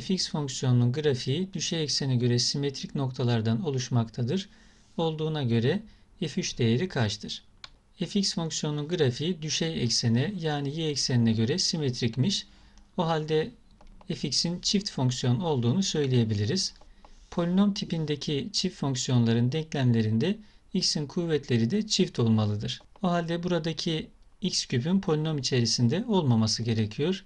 fx fonksiyonunun grafiği düşey eksene göre simetrik noktalardan oluşmaktadır. Olduğuna göre f3 değeri kaçtır? fx fonksiyonunun grafiği düşey eksene yani y eksenine göre simetrikmiş. O halde fx'in çift fonksiyon olduğunu söyleyebiliriz. Polinom tipindeki çift fonksiyonların denklemlerinde x'in kuvvetleri de çift olmalıdır. O halde buradaki x küpün polinom içerisinde olmaması gerekiyor.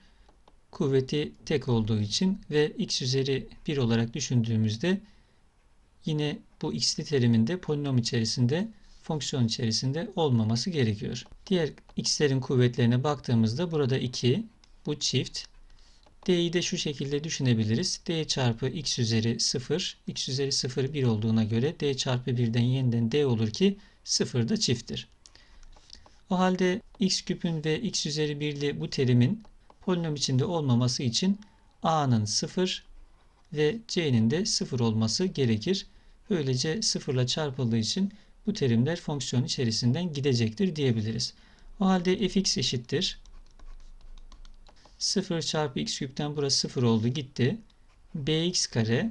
Kuvveti tek olduğu için ve x üzeri 1 olarak düşündüğümüzde yine bu x'li terimin de polinom içerisinde fonksiyon içerisinde olmaması gerekiyor. Diğer x'lerin kuvvetlerine baktığımızda burada 2 bu çift. D'yi de şu şekilde düşünebiliriz. D çarpı x üzeri 0, x üzeri 0 1 olduğuna göre D çarpı 1'den yeniden D olur ki 0 da çifttir. O halde x küpün ve x üzeri 1'li bu terimin polinom içinde olmaması için a'nın 0 ve c'nin de 0 olması gerekir. Böylece 0 ile çarpıldığı için bu terimler fonksiyon içerisinden gidecektir diyebiliriz. O halde fx eşittir. 0 çarpı x küpten burası 0 oldu gitti. bx kare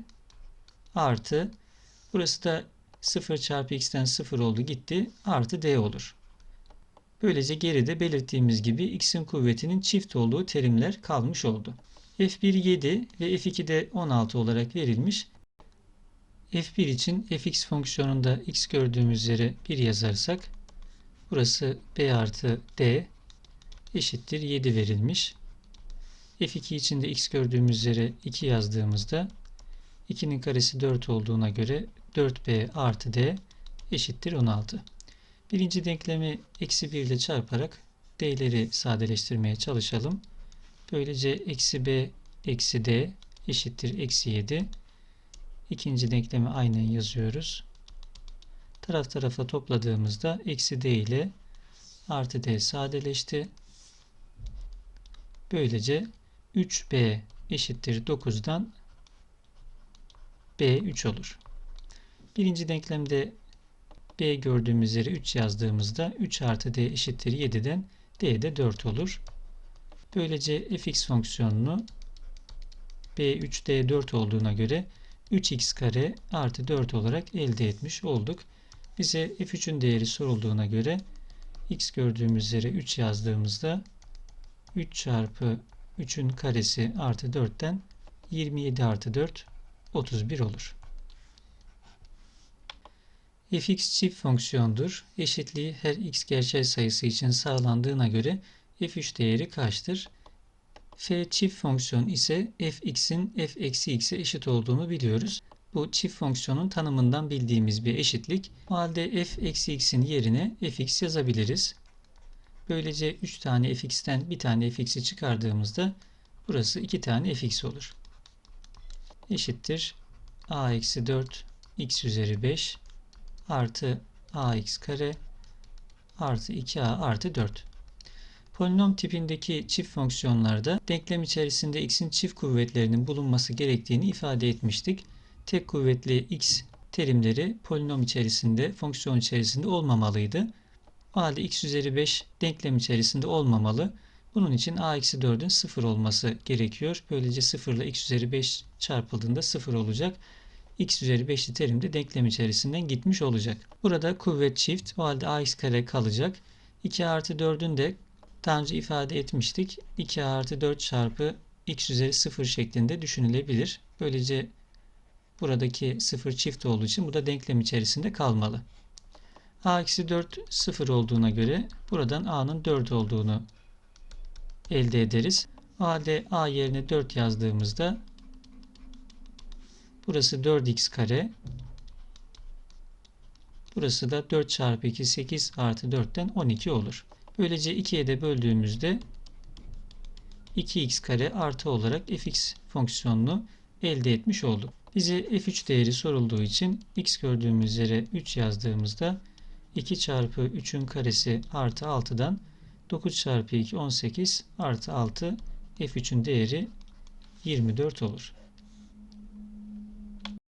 artı burası da 0 çarpı x'ten 0 oldu gitti artı d olur. Böylece geride belirttiğimiz gibi x'in kuvvetinin çift olduğu terimler kalmış oldu. f1 7 ve f2 de 16 olarak verilmiş. f1 için fx fonksiyonunda x gördüğümüz yere 1 yazarsak burası b artı d eşittir 7 verilmiş. f2 için de x gördüğümüz yere 2 yazdığımızda 2'nin karesi 4 olduğuna göre 4b artı d eşittir 16. Birinci denklemi eksi 1 ile çarparak d'leri sadeleştirmeye çalışalım. Böylece eksi b eksi d eşittir eksi 7. İkinci denklemi aynen yazıyoruz. Taraf tarafa topladığımızda eksi d ile artı d sadeleşti. Böylece 3b eşittir 9'dan b 3 olur. Birinci denklemde b gördüğümüz yere 3 yazdığımızda 3 artı d eşittir 7'den d de 4 olur. Böylece fx fonksiyonunu b3 d4 olduğuna göre 3x kare artı 4 olarak elde etmiş olduk. Bize f3'ün değeri sorulduğuna göre x gördüğümüz yere 3 yazdığımızda 3 çarpı 3'ün karesi artı 4'ten 27 artı 4 31 olur fx çift fonksiyondur. Eşitliği her x gerçel sayısı için sağlandığına göre f3 değeri kaçtır? f çift fonksiyon ise fx'in f eksi x'e eşit olduğunu biliyoruz. Bu çift fonksiyonun tanımından bildiğimiz bir eşitlik. O halde f eksi x'in yerine fx yazabiliriz. Böylece 3 tane fx'ten bir tane fx'i çıkardığımızda burası 2 tane fx olur. Eşittir a eksi 4 x üzeri 5 artı ax kare artı 2a artı 4. Polinom tipindeki çift fonksiyonlarda denklem içerisinde x'in çift kuvvetlerinin bulunması gerektiğini ifade etmiştik. Tek kuvvetli x terimleri polinom içerisinde, fonksiyon içerisinde olmamalıydı. O halde x üzeri 5 denklem içerisinde olmamalı. Bunun için a eksi 4'ün 0 olması gerekiyor. Böylece 0 ile x üzeri 5 çarpıldığında 0 olacak x üzeri 5'li terim de denklem içerisinden gitmiş olacak. Burada kuvvet çift. O halde ax kare kalacak. 2 artı 4'ün de daha önce ifade etmiştik. 2 artı 4 çarpı x üzeri 0 şeklinde düşünülebilir. Böylece buradaki 0 çift olduğu için bu da denklem içerisinde kalmalı. a eksi 4 0 olduğuna göre buradan a'nın 4 olduğunu elde ederiz. O halde a yerine 4 yazdığımızda Burası 4x kare. Burası da 4 çarpı 2 8 artı 4'ten 12 olur. Böylece 2'ye de böldüğümüzde 2x kare artı olarak fx fonksiyonunu elde etmiş olduk. Bize f3 değeri sorulduğu için x gördüğümüz yere 3 yazdığımızda 2 çarpı 3'ün karesi artı 6'dan 9 çarpı 2 18 artı 6 f3'ün değeri 24 olur.